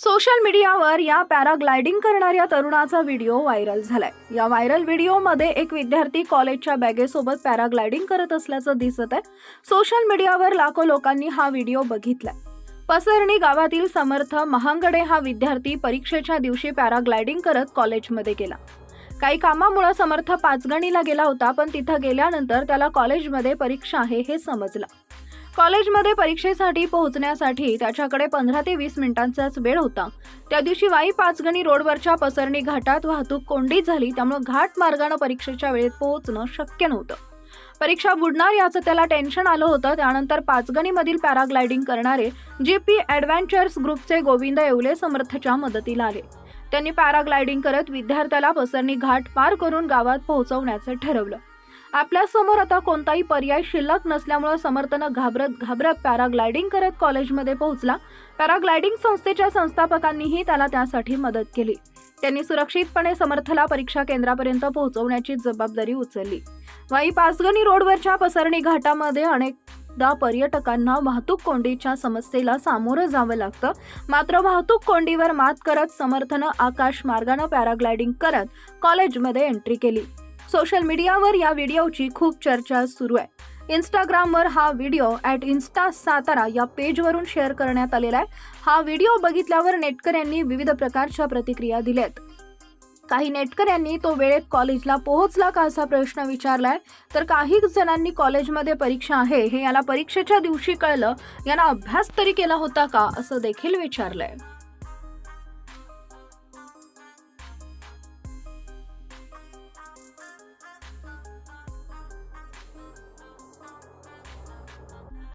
Social मीडियावर या paragliding करणाऱ्या तरुणाचा व्हिडिओ व्हायरल झालाय. या व्हायरल व्हिडिओमध्ये एक विद्यार्थी कॉलेजच्या बॅगेसोबत पॅराग्लायडिंग करत असल्याचं दिसत आहे. सोशल मीडियावर लाखो लोकांनी हा व्हिडिओ बघितलाय. पसरणी गावातील समर्थ महांगडे हा विद्यार्थी परीक्षेच्या दिवशी पॅराग्लायडिंग करत कॉलेजमध्ये गेला. काही कामामुळे समर्थ पाचगणीला गेला होता पण तिथं गेल्यानंतर त्याला कॉलेजमध्ये परीक्षा आहे हे समजलं. कॉलेजमध्ये परीक्षेसाठी पोहोचण्यासाठी त्याच्याकडे पंधरा ते वीस मिनिटांचाच वेळ होता. त्या दिवशी वाई पाचगणी रोडवरच्या पसरणी घाटात वाहतूक कोंडी झाली त्यामुळे घाट मार्गानं परीक्षेच्या वेळेत पोहोचणं शक्य नव्हतं. परीक्षा बुडणार याचं त्याला टेन्शन आलं होतं. त्यानंतर पाचगणीमधील पॅराग्लायडिंग करणारे जे पी ॲडव्हेंचर्स ग्रुपचे गोविंद येवले समर्थच्या मदतीला आले. त्यांनी पॅराग्लायडिंग करत विद्यार्थ्याला पसरणी घाट पार करून गावात पोहोचवण्याचं ठरवलं. आपल्यासमोर आता कोणताही पर्याय शिल्लक नसल्यामुळे समर्थनं घाबरत घाबरत पॅराग्लायडिंग करत कॉलेजमध्ये पोहोचला. पॅराग्लायडिंग संस्थेच्या संस्थापकांनीही त्याला त्यासाठी मदत केली. त्यांनी सुरक्षितपणे समर्थला परीक्षा केंद्रापर्यंत पोहोचवण्याची जबाबदारी उचलली. वाई पाचगणी रोडवरच्या पसरणी घाटामध्ये अनेकदा पर्यटकांना वाहतूक कोंडीच्या समस्येला सामोरं जावं लागतं. मात्र वाहतूक कोंडीवर मात करत समर्थनं आकाश मार्गानं पॅराग्लायडिंग करत कॉलेजमध्ये एंट्री केली. सोशल मीडियावर या व्हिडिओची खूप चर्चा सुरू आहे. इंस्टाग्रामवर हा व्हिडिओ ॲट इन्स्टा सातारा या पेजवरून शेअर करण्यात आलेला आहे. हा व्हिडिओ बघितल्यावर नेटकऱ्यांनी विविध प्रकारच्या प्रतिक्रिया दिल्यात काही नेटकऱ्यांनी तो वेळेत कॉलेजला पोहोचला का असा प्रश्न विचारलाय तर काही जणांनी कॉलेजमध्ये परीक्षा आहे हे याला परीक्षेच्या दिवशी कळलं यांना अभ्यास तरी केला होता का असं देखील विचारलंय